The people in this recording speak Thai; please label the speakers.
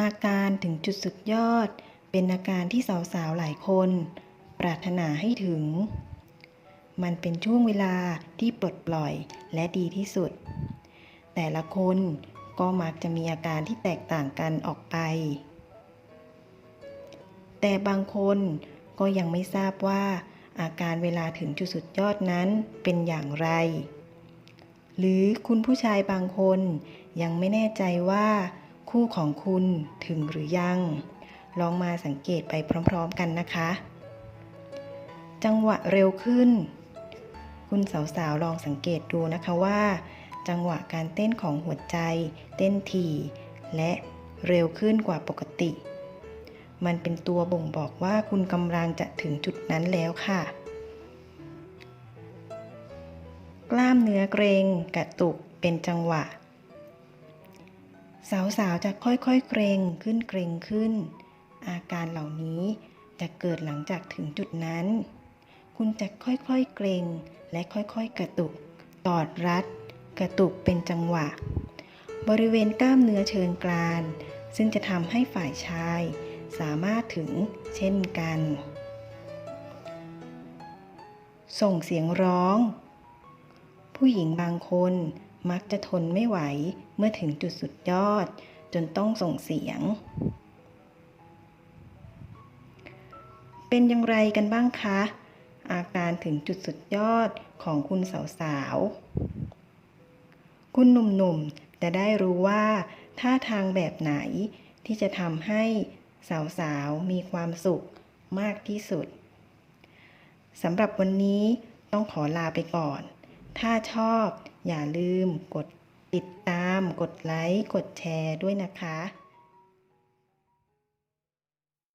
Speaker 1: อาการถึงจุดสุดยอด เป็นอาการที่สาวๆหลายคน ปรารถนาให้ถึง มันเป็นช่วงเวลาที่ปลดปล่อยและดีที่สุด แต่ละคนก็มักจะมีอาการที่แตกต่างกันออกไป แต่บางคนก็ยังไม่ทราบว่า อาการเวลาถึงจุดสุดยอดนั้นเป็นอย่างไร หรือคุณผู้ชายบางคนยังไม่แน่ใจว่า คู่ของคุณถึงหรือยัง ลองมาสังเกตไปพร้อม ๆ กันนะคะ จังหวะเร็วขึ้น คุณสาวๆลองสังเกตดูนะคะว่า จังหวะการเต้นของหัวใจ เต้นถี่และเร็วขึ้นกว่าปกติ มันเป็นตัวบ่งบอกว่าคุณกำลังจะถึงจุดนั้นแล้วค่ะ กล้ามเนื้อเกรงกระตุกเป็นจังหวะ สาวๆจะค่อยๆเกรงขึ้นเกรงขึ้น อาการเหล่านี้จะเกิดหลังจากถึงจุดนั้น คุณจะค่อยๆเกรงและค่อยๆกระตุก ตอดรัด กระตุกเป็นจังหวะ บริเวณกล้ามเนื้อเชิงกราน ซึ่งจะทำให้ฝ่ายชาย สามารถถึงเช่นกัน ส่งเสียงร้อง ผู้หญิงบางคน มักจะทนไม่ไหวเมื่อถึงจุดสุดยอด จนต้องส่งเสียง เป็นอย่างไรกันบ้างคะ อาการถึงจุดสุดยอดของคุณสาวๆ คุณหนุ่มๆ จะได้รู้ว่าท่าทางแบบไหนที่จะทำให้สาวๆ มีความสุขมากที่สุด สำหรับวันนี้ต้องขอลาไปก่อน ถ้าชอบอย่าลืมกดติดตาม กดไลค์ กดแชร์ด้วยนะคะ